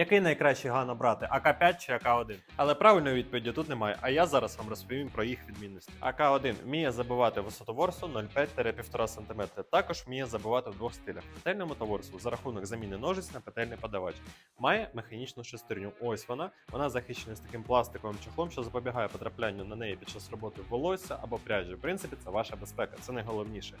Який найкращий ган обрати? АК5 чи АК1? Але правильної відповіді тут немає, а я зараз вам розповім про їх відмінності. АК1 вміє забивати висоту ворсу 0,5-1,5 см. Також вміє забивати в двох стилях: петельному та ворсу за рахунок заміни ножиць на петельний подавач. Має механічну шестерню. Ось вона. Вона захищена з таким пластиковим чохлом, що запобігає потраплянню на неї під час роботи волосся або пряжі. В принципі, це ваша безпека, це найголовніше.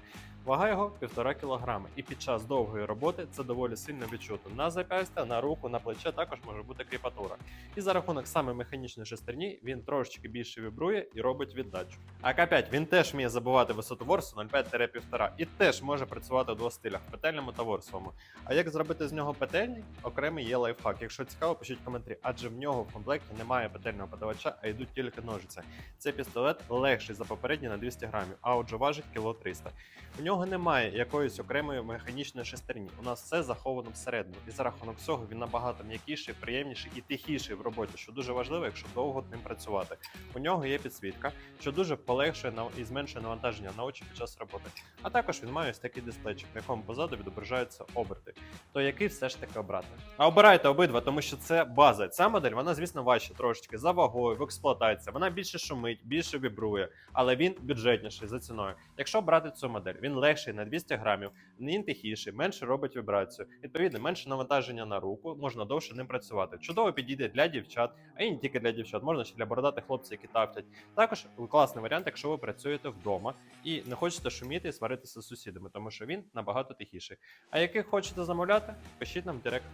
Вага його 1,5 кг, і під час довгої роботи це доволі сильно відчутно. На запястя, на руку, на плече також може бути кріпатура. І за рахунок саме механічної шестерні він трошечки більше вібрує і робить віддачу. АК5 він теж вміє забивати висоту ворсу 0,5-1,5 і теж може працювати у двох стилях петельному та ворсовому. А як зробити з нього петельний? Окремий є лайфхак. Якщо цікаво, пишіть коментарі, адже в нього в комплекті немає петельного подавача, а йдуть тільки ножиці. Цей пістолет легший за попередній на 200 грамів, а отже важить кіло 300. У нього немає якоїсь окремої механічної шестерні. У нас все заховано всередину, і за рахунок цього він набагато м'якіший, приємніший і тихіший в роботі, що дуже важливо, якщо довго ним працювати. У нього є підсвітка, що дуже полегшує нав- і зменшує навантаження на очі під час роботи. А також він має ось такий дисплейчик, на якому позаду відображаються оберти. То який все ж таки обрати? А обирайте обидва, тому що це база. Ця модель, вона, звісно, важча трошечки за вагою, в експлуатації. Вона більше шумить, більше вібрує, але він бюджетніший за ціною. Якщо брати цю модель, він легший на 200 грамів, він тихіший, менше робить вібрацію. Відповідно, менше навантаження на руку, можна довше ним працювати. Чудово підійде для дівчат, а і не тільки для дівчат, можна ще для бородатих хлопців, які тафтять. Також класний варіант, якщо ви працюєте вдома і не хочете шуміти і сваритися з сусідами, тому що він набагато тихіший. А яких хочете замовляти, пишіть нам директ.